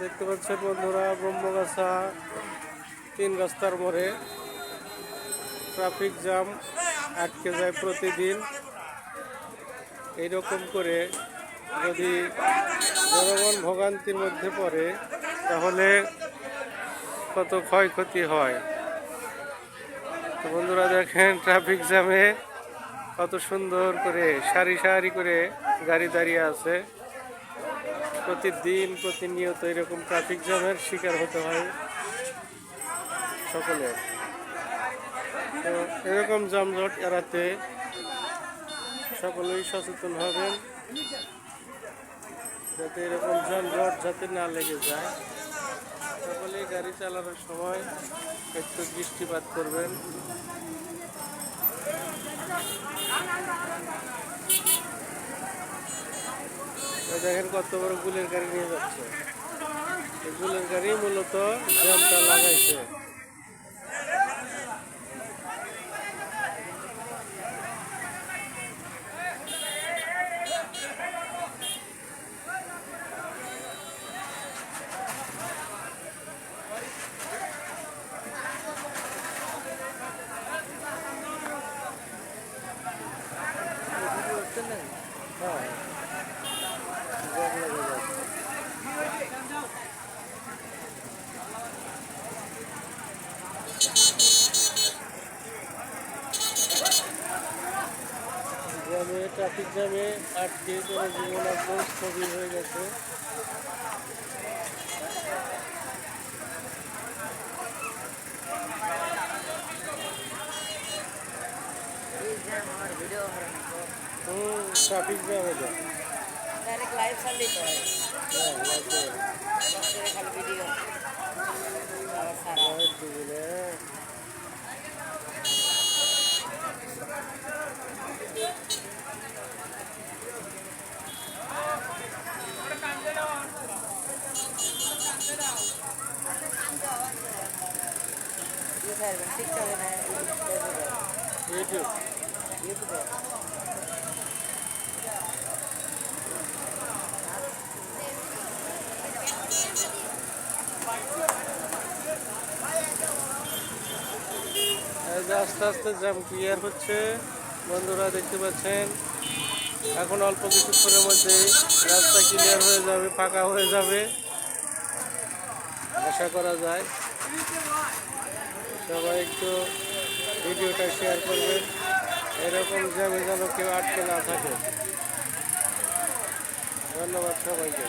দেখতে পাচ্ছেন বন্ধুরা, ব্রহ্মগাছা, তিন রাস্তার মোড়ে ট্রাফিক জ্যাম আটকে যায় প্রতিদিন। এইরকম করে যদি জনগণ ভোগান্তির মধ্যে পড়ে, তাহলে কত ক্ষয়ক্ষতি হয়। বন্ধুরা দেখেন, ট্রাফিক জ্যামে কত সুন্দর করে, সারি সারি করে গাড়ি দাঁড়িয়ে আছে। প্রতিদিন, প্রতিনিয়ত এরকম ট্রাফিক জ্যামের শিকার হতে হয় সকলে। তো এরকম যানজট এড়াতে সকলেই সচেতন হবেন, যাতে এরকম যানজট যাতে না লেগে যায়। সকলেই গাড়ি চালানোর সময় একটু দৃষ্টিপাত করবেন। দেখেন কত বড় গুলের গাড়ি নিয়ে যাচ্ছে। গুলের গাড়ি মূলত জ্যামটা লাগাইছে। জ্যামে ট্রাফিক জ্যামে আটকে কোনো জীবন একদম স্থগিত হয়ে গেছে। ট্রাফিক জ্যাম হয়ে যায়। টিকটকে আস্তে আস্তে জ্যাম ক্লিয়ার হচ্ছে। বন্ধুরা দেখতে পাচ্ছেন? এখন অল্প কিছুক্ষণের মধ্যে রাস্তা ক্লিয়ার হয়ে যাবে, ফাঁকা হয়ে যাবে। আশা করা যায়। সবাই একটু ভিডিওটা শেয়ার করবেন। এরকম জ্যামে যেন কেউ আটকে না থাকে। ধন্যবাদ সবাইকে।